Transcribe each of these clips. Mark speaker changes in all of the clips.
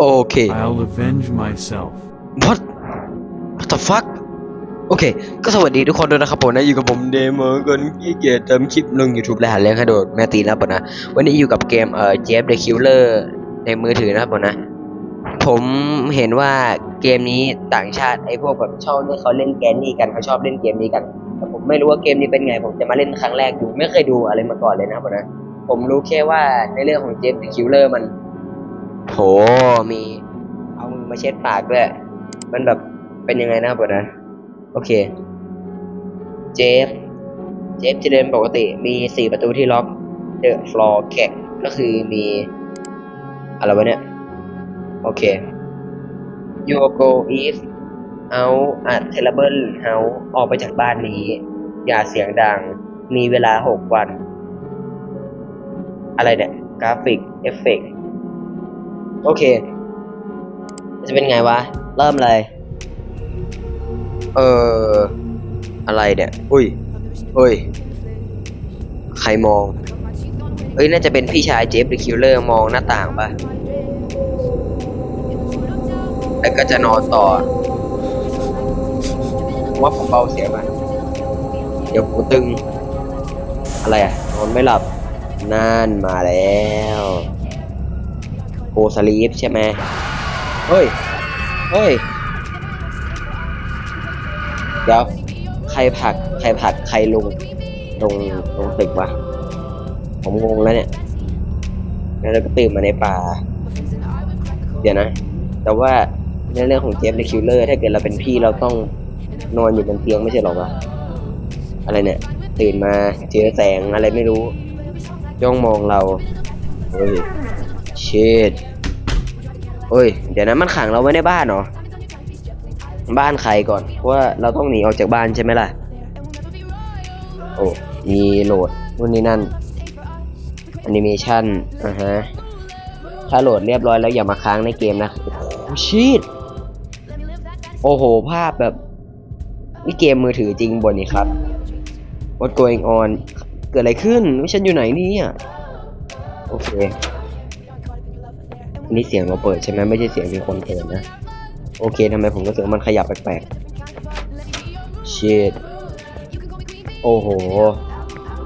Speaker 1: โอเค
Speaker 2: I'll avenge myself.
Speaker 1: what what the fuck โอเค ก็สวัสดีทุกคนด้วยนะครับผมนะ อยู่กับผมเดมอนคนขี้เกียจทำคลิปลง YouTube และหาเลี้ยงให้โดดแม่ตีนะครับผมนะ วันนี้อยู่กับเกมเอ่อ Jeff the Killer ในมือถือนะครับผมนะ ผมเห็นว่าเกมนี้ต่างชาติไอ้พวกแบบชอบที่เขาเล่นแกนนี่กันเขาชอบเล่นเกมนี้กัน แต่ผมไม่รู้ว่าเกมนี้เป็นไง ผมจะมาเล่นครั้งแรกดูไม่เคยดูอะไรมาก่อนเลยนะครับผมนะ ผมรู้แค่ว่าในเรื่องของ Jeff the Killer มัน โหมี เอามือมาเช็ดปากด้วย มันแบบเป็นยังไงนะครับผมนะ โอเค เจฟ เจฟจะเดินปกติ มีสี่ประตูที่ล็อก The floor c a c ก็คือมีอะไรวะเนี่ย โอเค You go is out at terrible house ออกไปจากบ้านนี้ อย่าเสียงดัง มีเวลาหกวัน อะไรเนี่ย กราฟิก เอฟเฟกต์ โอเค จะเป็นไงวะ เริ่มเลย เออ อะไรเนี่ย อุ้ยอุ้ย ใครมอง เอ้ย น่าจะเป็นพี่ชายเจฟหรือคิลเลอร์มองหน้าต่างปะแล้วก็จะนอนต่อ ว่าผมเบาเสียงไปเดี๋ยวหูตึง อะไรอะ นอนไม่หลับ นั่นมาแล้ว โกสลีฟใช่ไหมเฮ้ย เฮ้ย เดี๋ยว ใครผัก ใครผัก ใครลง ลง ลงตึกวะ ผมงงแล้วเนี่ย แล้วก็ตื่นมาในป่า เดี๋ยวนะ แต่ว่าในเรื่องของเจฟในคิลเลอร์ ถ้าเกิดเราเป็นพี่เราต้องนอนอยู่บนเตียงไม่ใช่หรอวะ อะไรเนี่ย ตื่นมาเจอแสงอะไรไม่รู้ จ้องมองเราเฮ้ย เชดเฮ้ย เดี๋ยวนะมันขังเราไว้ในบ้านเหรอ บ้านใครก่อน เพราะว่าเราต้องหนีออกจากบ้านใช่ไหมล่ะ โอ้ มีโหลดนู่นนี่นั่นแอนิเมชันอ่าฮะ ถ้าโหลดเรียบร้อยแล้วอย่ามาค้างในเกมนะ โอ้ชีตโอ้โห ภาพแบบนี่เกมมือถือจริงบนนี่ครับ What going on เกิดอะไรขึ้นว่าฉันอยู่ไหนนี่ยโอเค นี่เสียงเราเปิดใช่ไหมไม่ใช่เสียงมีคนเปิดนะ โอเคทำไมผมรู้สึกว่ามันขยับแปลกๆ shit โอ้โห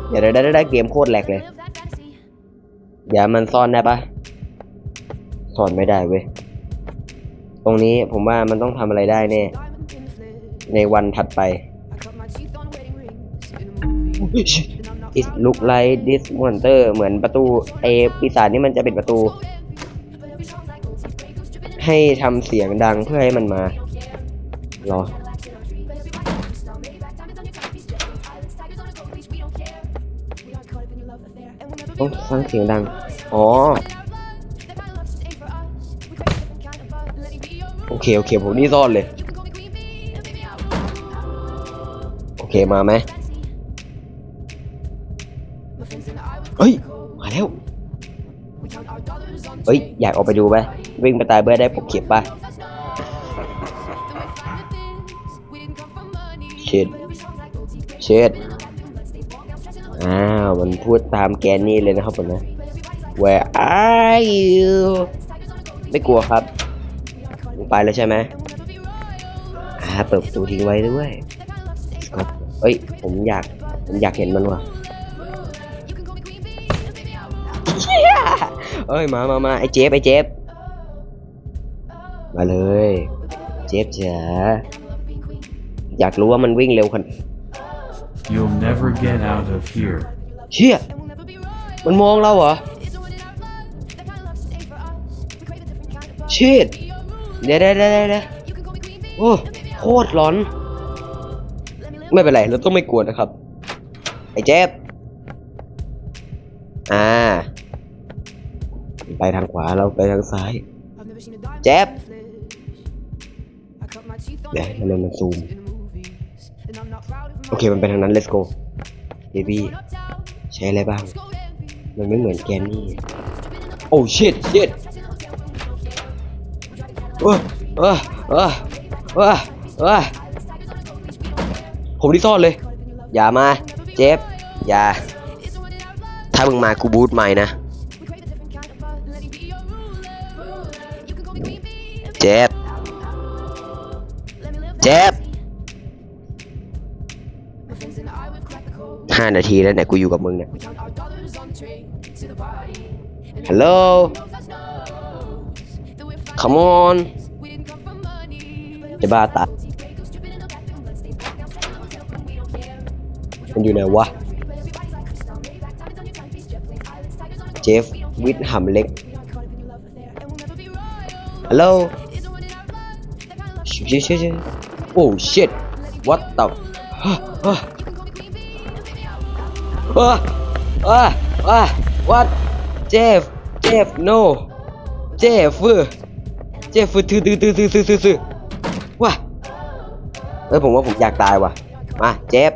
Speaker 1: เดี๋ยวได้ได้ได้เกมโคตรแหลกเลยเดี๋ยวมันซ่อนได้ปะซ่อนไม่ได้เว้ยตรงนี้ผมว่ามันต้องทำอะไรได้แน่ในวันถัดไป It look like this monster เหมือนประตูไอปีศาจนี่มันจะเป็นประตู ให้ทำเสียงดังเพื่อให้มันมารอต้องฟังเสียงดัง อ๋อ โอเค โอเค ผมนี่ซ่อนเลย โอเค มาไหมเฮ้ย มาแล้ว เฮ้ย อยากออกไปดูไหม วิ่งไปตายเบื่อได้ปกเข็บป่ะเช็ดเช็ดอ้าว มันพูดตามแกนนี่เลยนะครับผมนะ Where are you ไม่กลัวครับมึงไปแล้วใช่ไหมอ่าเปิดประตูทิ้งไว้ด้วยครับเอ้ย ผมอยาก ผมอยากเห็นมันว่ะเอ้ย มามามาไอ้เจฟไอ้เจฟ มาเลย เจฟจ๋าอยากรู้ว่ามันวิ่งเร็วขนาด
Speaker 2: You'll never get out of here.
Speaker 1: เชี่ยมันมองเราเหรอชิดเดี๋ยวเดี๋ยวเดี๋ยวเดี๋ยวโอ้โคตรร้อน ไม่เป็นไร เราต้องไม่กลัวนะครับ ไอ้เจฟอ่า ไปทางขวาเราไปทางซ้าย เจ็บ เดี๋ยวทำไมมันซูม โอเคมันไปทางนั้น let's go baby ใช้อะไรบ้าง มันไม่เหมือนแกนนี่ โอ้ shit shit เออเออเออเออเออผมที่ซ่อนเลย อย่ามา เจฟอย่า ถ้ามึงมากูบูทใหม่นะ เจ็บเจ็บห้านาทีแล้วเนี่ยกูอยู่กับมึงเนี่ยฮัลโหล come on จะบ้าตายมันอยู่ไหนวะ เจฟวิทหำเล็ก ฮัลโหลชิชิชิ โอ้ shit what the อะอะอะอะ what เจฟเจฟ no เจฟเจฟตื้อตื้อตือตือตือตือตือว้าเออผมว่าผมอยากตายว่ะ มาเจฟ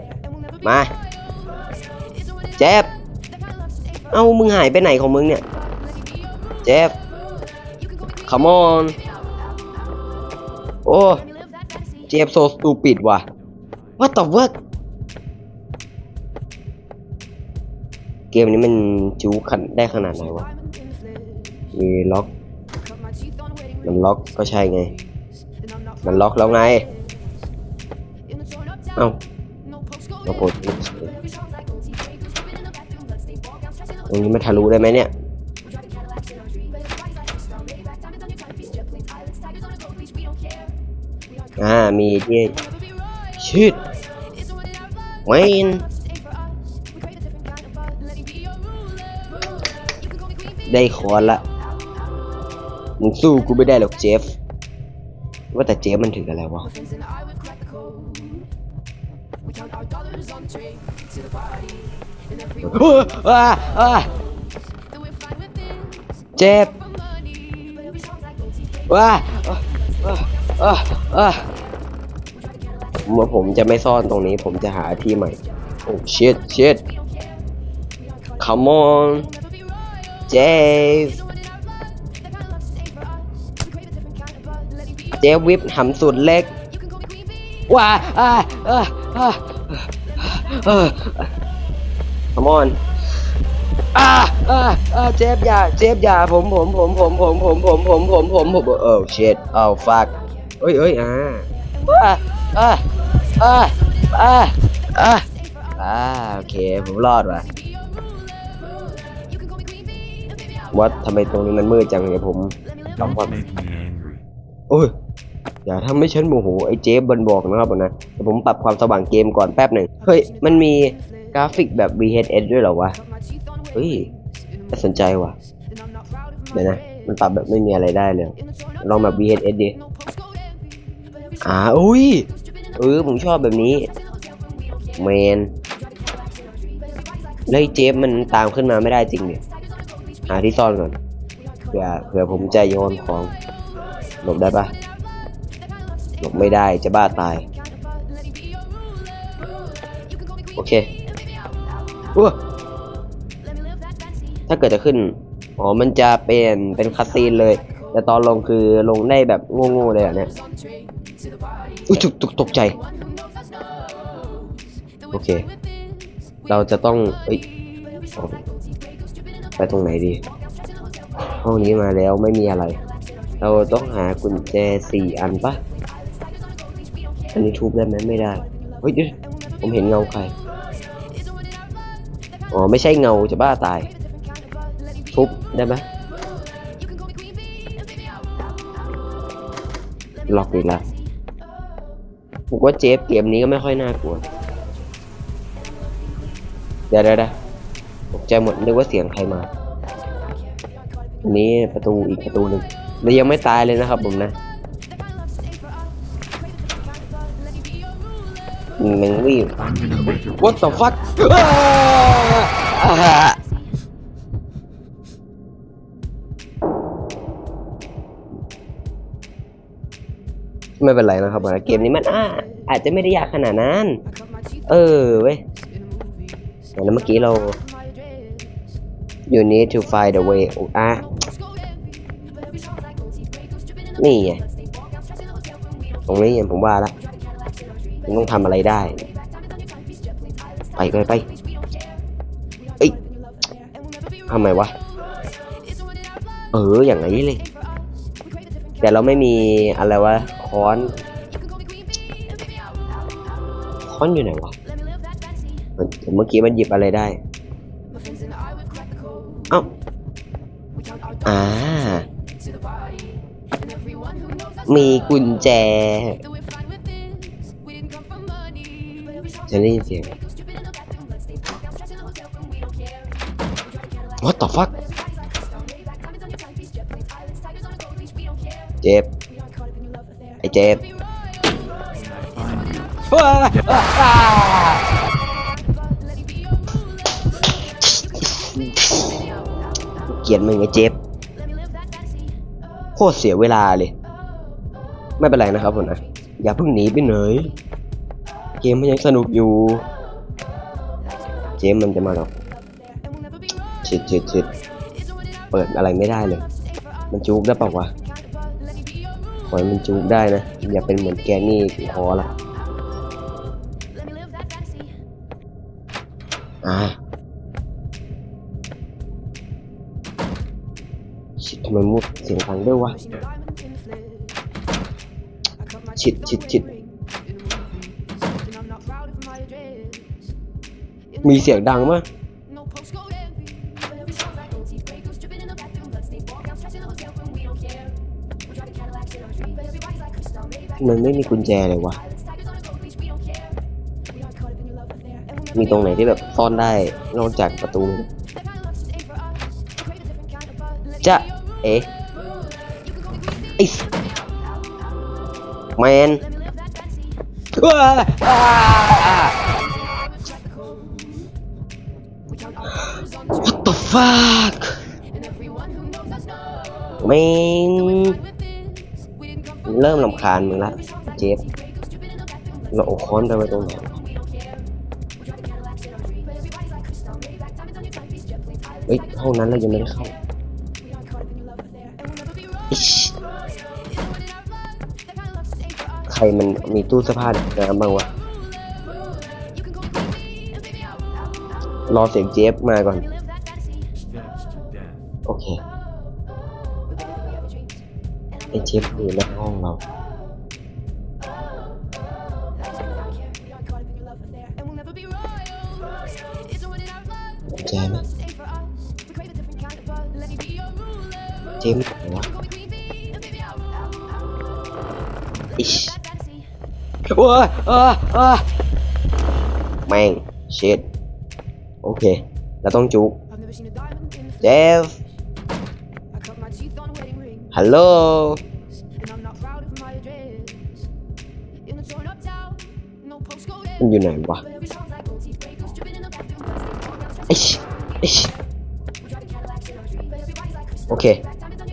Speaker 1: มาเจฟเอามึงหายไปไหนของมึงเนี่ยเจฟ come on โอ้ เจฟโซสตูปิดว่ะ what the fuck เกมนี้มันจูขันได้ขนาดไหนวะมีล็อกมันล็อกก็ใช่ไง มันล็อกแล้วไง เอ้าเรากดตรงนี้มันทะลุได้ไหมเนี่ย อ่า มีที่ชิดเวนได้คอนละ มึงสู้กูไม่ได้หรอกเจฟ ว่าแต่เจฟมันถืออะไรวะเฮ้ยอ่าอ่าเจ็บว้า อ่าอ่าอ่าเมื่อผมจะไม่ซ่อนตรงนี้ ผมจะหาที่ใหม่ โอ้ shit shit come on เจฟเจฟวิปหำสุดเล็กว้าอ่าอ่าอ่าอ่า come on อ่าอ่าอ่าเจฟอย่าเจฟอย่าผมผมผมผมผมผมผมผมผมผมผมเออ shit เอา fuck เอ้ยเอ้ยอ่าอ่าอ่าอ่าอ่าอ่าอ่าโอเค ผมรอดว่ะวัดทำไมตรงนี้มันมืดจังเดี๋ยผมทำความ
Speaker 2: Don't make me angry.
Speaker 1: โอ้ย อย่าทำให้ฉันโมโหไอ้เจฟบันบอกนะครับผมนะแต่ผมปรับความสว่างเกมก่อนแป๊บหนึ่งเฮ้ย มันมีกราฟิกแบบ VHS ด้วยเหรอวะ เฮ้ย น่าสนใจว่ะ เดี๋ยวนะ มันปรับแบบไม่มีอะไรได้เลย ลองแบบ VHS ดิ อ่าอุ้ยเออผมชอบแบบนี้แมนแล้วเจฟมันตามขึ้นมาไม่ได้จริงเนี่ยหาที่ซ่อนก่อนเผื่อเผื่อผมจะโยนของหลบได้ปะหลบไม่ได้จะบ้าตาย โอเคอ้วถ้าเกิดจะขึ้น อ๋อ มันจะเป็นเป็นคัสซีนเลย แต่ตอนลงคือลงได้แบบโง่ๆเลยอะเนี่ย อุ้ยตกตกตกใจ โอเค เราจะต้องเอ้ยไปตรงไหนดี ห้องนี้มาแล้วไม่มีอะไร เราต้องหากุญแจสี่อันปะอันนี้ทุบได้ไหมไม่ได้ เฮ้ยดิผมเห็นเงาใคร อ๋อ ไม่ใช่เงาจะบ้าตาย ทุบได้ไหมล็อกอีกแล้ว ผมว่าเจฟเกมนี้ก็ไม่ค่อยน่ากลัว เดี๋ยวเดี๋ยวตกใจหมดนึกว่าเสียงใครมา อันนี้ประตูอีกประตูหนึ่งแต่ยังไม่ตายเลยนะครับผมนะแมงวี่
Speaker 2: I'm gonna make your
Speaker 1: What the fuck ไม่เป็นไรนะครับเกมนี้มันอ่าอาจจะไม่ได้ยากขนาดนั้น เออเว้ยแล้วเมื่อกี้เรา you need to find a way อะนี่ไงตรงนี้ไงผมว่าละผมต้องทำอะไรได้ ไปไปไปเอ้ยทำไมวะ เอออย่างนี้เลย แต่เราไม่มีอะไรวะ ค้อน ค้อนอยู่ไหนวะเมื่อกี้มันหยิบอะไรได้ เอ้า อ่า มีกุญแจ จะได้ยินเสียง What the fuck เจ็บ เจ็บเกลียดมึงไอ้เจ็บโคตรเสียเวลาเลย ไม่เป็นไรนะครับผมนะอย่าเพิ่งหนีไปไหนเกมมันยังสนุกอยู่เจมมันจะมาหรอกชิดชิดชิดเปิดอะไรไม่ได้เลย มันจุกได้เปล่าวะ ขอให้มันจุกได้นะ อย่าเป็นเหมือนแกนี่พอละอ่าชิดทำไมมุดเสียงดังด้วยวะ ชิดชิดชิดมีเสียงดังมั้ย มันไม่มีกุญแจเลยวะ มีตรงไหนที่แบบซ่อนได้นอกจากประตู จะเอ๊ะไอ้แมนว้าอ่า What the fuck แม่ง เริ่มลำคาญมึงละเจฟเราเอค้อนไปไว้ตรงไหนเฮ้ยห้องนั้นเรายังไม่ได้เข้าอิชใครมันมีตู้เสื้อผ้าในน้ำบ้างวะรอเสียงเจฟมาก่อน อเจฟอยู่ในห้องเรากุญแจไหมเจมส์ไหนวะอิชว้าอ่าอ่าแม่งเชิดโอเคเราต้องจุกเจฟ ฮัลโหล มันอยู่ไหนวะอิชอิชโอเค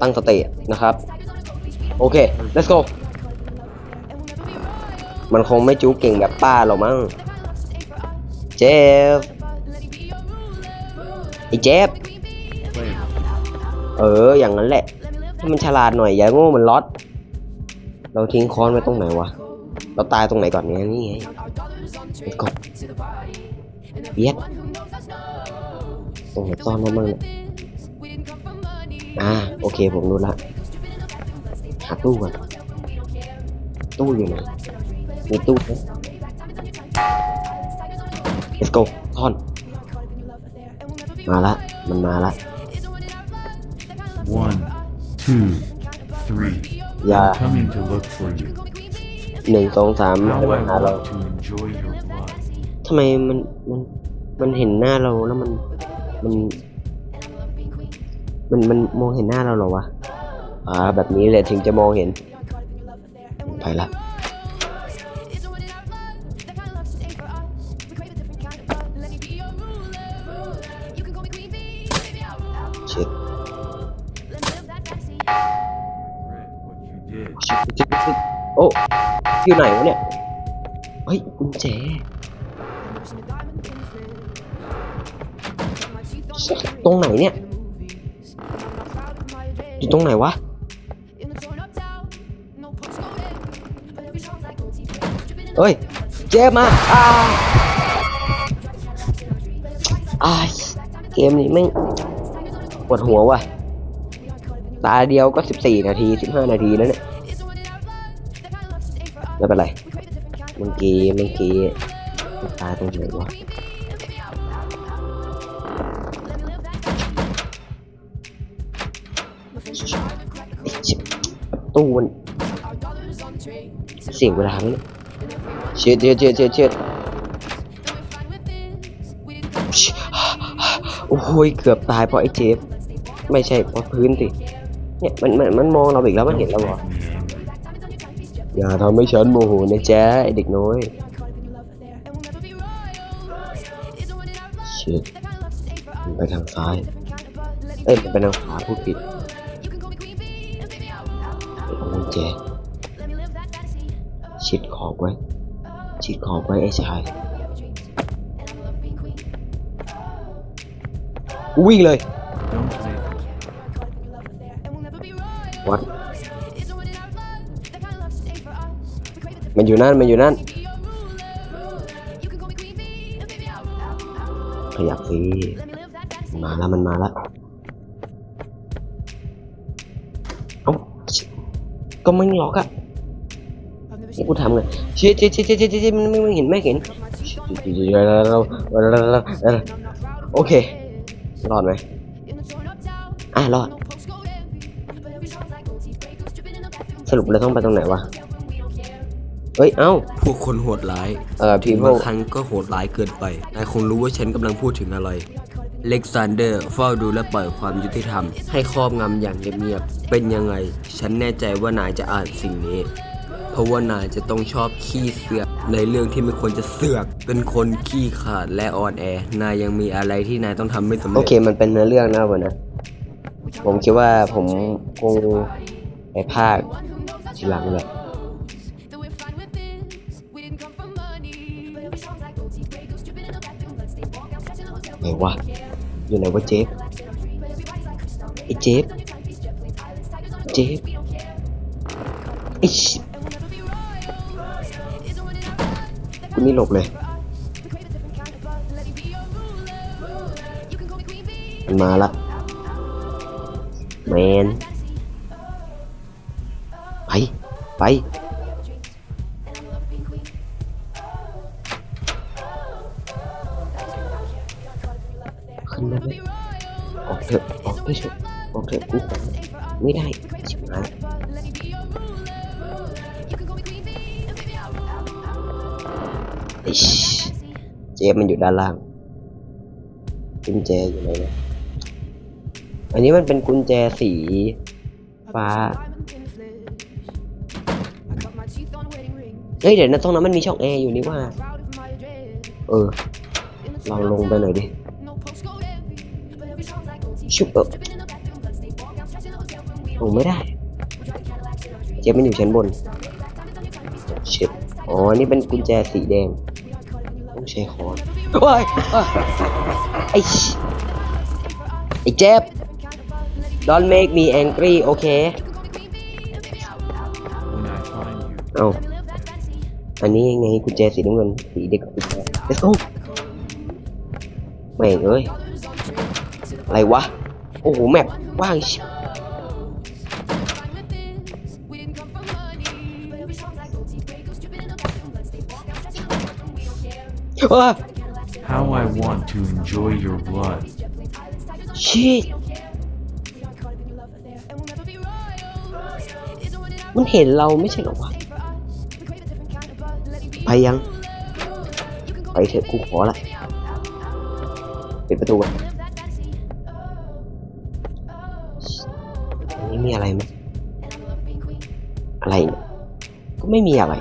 Speaker 1: ตั้งสตินะครับ โอเค let's go มันคงไม่จูเก่งแบบป้าหรอกมั้ง เจฟ ไอ้เจฟ
Speaker 2: Play
Speaker 1: เออ อย่างนั้นแหละ ถ้ามันฉลาดหน่อยอย่าโง่เหมันล็อตเราทิ้งค้อนไว้ตรงไหนวะ เราตายตรงไหนก่อนเนี่ยนี่ไง Let's go เบียดตรงไหนซ่อนไว้บ้างเนี่ยอ่าโอเคผมรู้ละหาตู้ก่อนตู้อยู่ไหนมีตู้ไหม Let's go ซ่อนมาละมันมาละ
Speaker 2: two, three.
Speaker 1: อย่า
Speaker 2: I'm coming to look for you.
Speaker 1: หนึ่งสองสาม
Speaker 2: How
Speaker 1: ให้มา
Speaker 2: I
Speaker 1: หาเรา
Speaker 2: want to enjoy your blood.
Speaker 1: ทำไมมันมันมันเห็นหน้าเราแล้วมันมันมันมันมองเห็นหน้าเราเหรอวะอ่าแบบนี้เลยถึงจะมองเห็นไปละ อยู่ไหนวะเนี่ย เฮ้ยกุญแจตรงไหนเนี่ยอยู่ตรงไหนวะเฮ้ยเจมาอ่าอ่าเกมนี้แม่ปวดหัวว่ะตาเดียวก็สิบสี่นาทีสิบห้านาทีแล้วเนี่ย ไม่เป็นไรเมื่อกี้เมื่อกี้ตายตรงไหนวะไอ้ชิบประตูมันเสียงเวลาเนี่ยเชียดเชียดเชียดเชียดเชิดโอ้โหยเกือบตายเพราะไอ้เจฟไม่ใช่เพราะพื้นสิเนี่ยมันมันมันมองเราอีกแล้วมันเห็นเราเหรอ อย่าทำให้ฉันโมโหนะจ๊ะไอเด็กน้อยชิดไปทางซ้าย เอ้ยมันไปทางขวาพูดผิดเอากุญแจชิดขอบไว้ ชิดขอบไว้ไอ้ชายวิ่งเลยวัด มันอยู่นั่น มันอยู่นั่น ขยับสิมาแล้วมันมาแล้วเอ้าก็ไม่ล็อกอะนี่กูทำไงเชี่ยเชี่ยเชี่ยเชี่ยเชี่ยเชี่ยมันไม่ไม่เห็นไม่เห็นโอเครอดไหมอะรอดสรุปเราต้องไปตรงไหนวะ ฮ้ย เอ้า
Speaker 3: พวกคนโหดร้าย
Speaker 1: เอ่อ people
Speaker 3: บางครั้งก็โหดร้ายเกินไป นายคงรู้ว่าฉันกำลังพูดถึงอะไร เล็กซานเดอร์เฝ้าดูและปล่อยความยุติธรรม ให้ครอบงำอย่างเงียบๆ เป็นยังไง ฉันแน่ใจว่านายจะอ่านสิ่งนี้ เพราะว่านายจะต้องชอบขี้เสือกในเรื่องที่ไม่ควรจะเสือก เป็นคนขี้ขาดและอ่อนแอ นายยังมีอะไรที่นายต้องทำไม่สำ
Speaker 1: โอ
Speaker 3: เร็จ
Speaker 1: เคมันเป็นเนื้อเรื่องนะวันนะ ผมคิดว่าผมคงไปภาคทีหลังแหละ ไหนวะอยู่ไหนวะเจฟไอเจฟเจฟไอชิกูนี่หลบเลยมันมาละแมนไป ไป ขึ้นมออกเถอะออกไปเถอะออกเถอะกูไม่ได้ชิบหายไอชิเจมันอยู่ด้านล่างกุญแจอยู่ไหนเนี่ยอันนี้มันเป็นกุญแจสีฟ้าเฮ้ยเดี๋ยวนะตรงนั้นมันมีช่องแอร์อยู่นี่ว่า เออลองลงไปหน่อยดิ ชุบเออลงไม่ได้ เจฟมันอยู่ชั้นบนเช็ดอ๋อ นี่เป็นกุญแจสีแดงต้องใช้คอนว้ายอะไอ้ชิไอ้เจฟ don't make me angry โอเค
Speaker 2: when I find you.
Speaker 1: เอาอันนี้ยังไงกุญแจสีน้ำเงินสีเด็กกุญแจ let's go แม่งเอ้ยอะไรวะ โอ้โหแมปว่างชิบว้า
Speaker 2: How I want to enjoy your blood.
Speaker 1: ชิมันเห็นเราไม่ใช่เหรอวะ ไปยัง ไปเถอะกูขอละปิดประตูก่อน นนี้มีอะไรไหมอะไรเนี่ยก็ไม่มีอะไร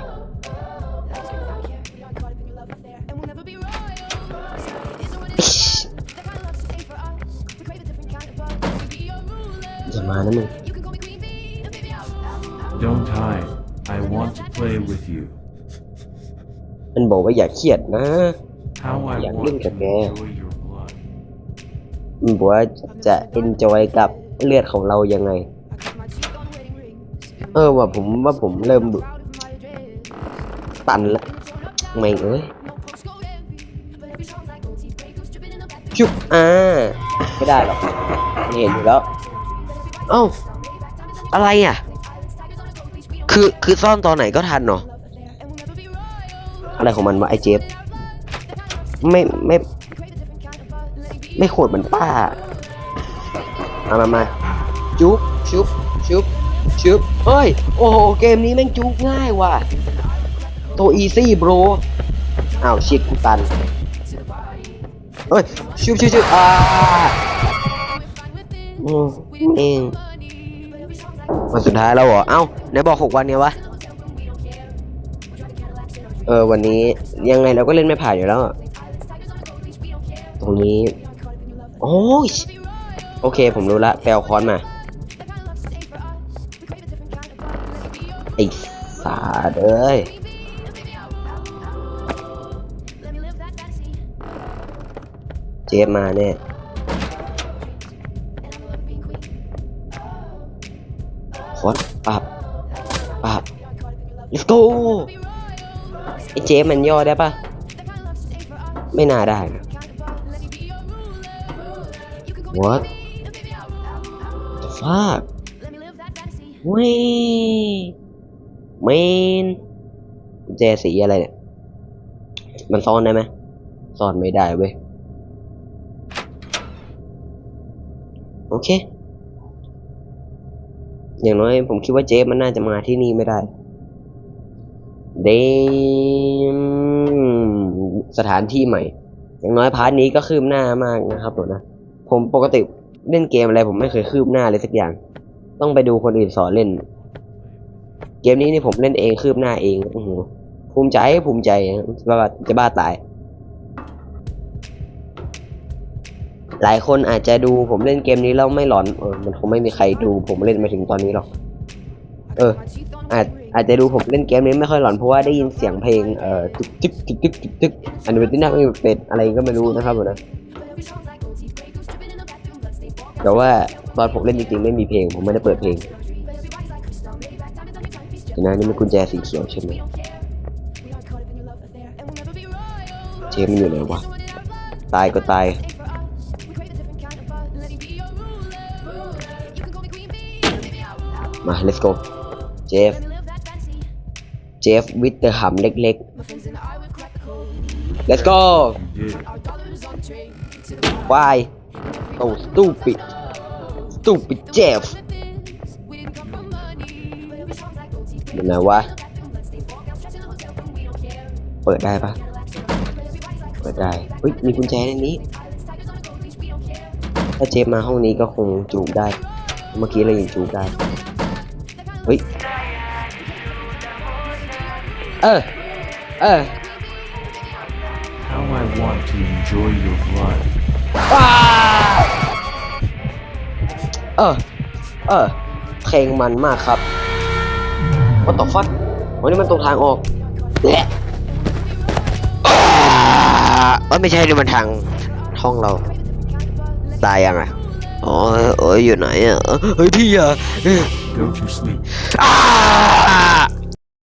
Speaker 1: อิ๊ชอย่ามานะมึง
Speaker 2: Don't hide. I want to play with you.
Speaker 1: มันบอกว่าอย่าเครียดนะ
Speaker 2: How I
Speaker 1: Dạ,
Speaker 2: want
Speaker 1: lưng
Speaker 2: to
Speaker 1: cả kè.
Speaker 2: enjoy your blood.
Speaker 1: มันบอกว่าจะเอนจอยกับเลือดของเรายังไง เออว่าผมว่าผมเริ่มบตันละไม่งเอ้ยชุบอ่าไม่ได้หรอกไม่เห็นอยู่แล้วเอ้าอะไรอะ คือคือซ่อนตอนไหนก็ทันเนาะอะไรของมันวะไอเจฟไม่ไม่ ไม่โหดเหมือนป้า มามามาจุ๊บชุบ ชุบเฮ้ย โอ้โห เกมนี้แม่งจุ๊บง่ายว่ะ ตัวอีซี่โบรอ้าวชิดกูตัน เฮ้ยชุบชุบชุบอ่าโอ้เองวันสุดท้ายแล้วเหรอ เอ้าไหนบอกหกวันไงวะ เออ วันนี้ยังไงเราก็เล่นไม่ผ่านอยู่แล้ว ตรงนี้ โอ้ย โอเค ผมรู้ละแปลคอนมา อ้สาเอ้ยเจฟมาเนี่ยคอนปับปับ let's go ไอ้เจฟมันย่อได้ปะไม่น่าได้นะ what the fuck เว้ย เมนกุญแจสีอะไรเนี่ย มันซ่อนได้ไหมซ่อนไม่ได้เว้ย โอเค อย่างน้อยผมคิดว่าเจฟมันน่าจะมาที่นี่ไม่ได้ เดมสถานที่ใหม่ อย่างน้อยพาร์ทนี้ก็คืบหน้ามากนะครับผมนะ ผมปกติเล่นเกมอะไรผมไม่เคยคืบหน้าเลยสักอย่าง ต้องไปดูคนอื่นสอนเล่น เกมนี้นี่ผมเล่นเองคืบหน้าเองโอ้โหภูมิใจภูมิใจว่าจะบ้าตาย หลายคนอาจจะดูผมเล่นเกมนี้แล้วไม่หลอนเออมันคงไม่มีใครดูผมเล่นมาถึงตอนนี้หรอกเออ อาจอาจจะดูผมเล่นเกมนี้ไม่ค่อยหลอนเพราะว่าได้ยินเสียงเพลงเอ่อตึกตึกตึกตึกตึกตึกอันนี้เป็นที่น่าเป็นอะไรก็ไม่รู้นะครับผมนะแต่ว่าตอนผมเล่นจริงๆไม่มีเพลงผมไม่ได้เปิดเพลง เดี๋ยวนะนี่มันกุญแจสีเขียวใช่ไหมเจมส์มันอยู่ไหนวะ ตายก็ตายมา let's go เจฟ เจฟวิทเตอร์หำเล็กๆ let's go why so stupid stupid Jeff อยู่ไหนวะ เปิดได้ปะเปิดได้เฮ้ย มีกุญแจในนี้ ถ้าเจฟมาห้องนี้ก็คงจูบได้ เมื่อกี้เรายังจูบได้ เฮ้ย เออ เออ
Speaker 2: How I want to enjoy your blood.
Speaker 1: ว้าเออ เออ เพลงมันมากครับ What the fuck วันนี้มันตรงทางออกแหละอ้าเอ้ยไม่ใช่นี่มันทางห้องเราตายยังไงอ๋อเอ้ยอยู่ไหนอะเฮ้ยพี่อะ
Speaker 2: Go to sleep.
Speaker 1: อ้า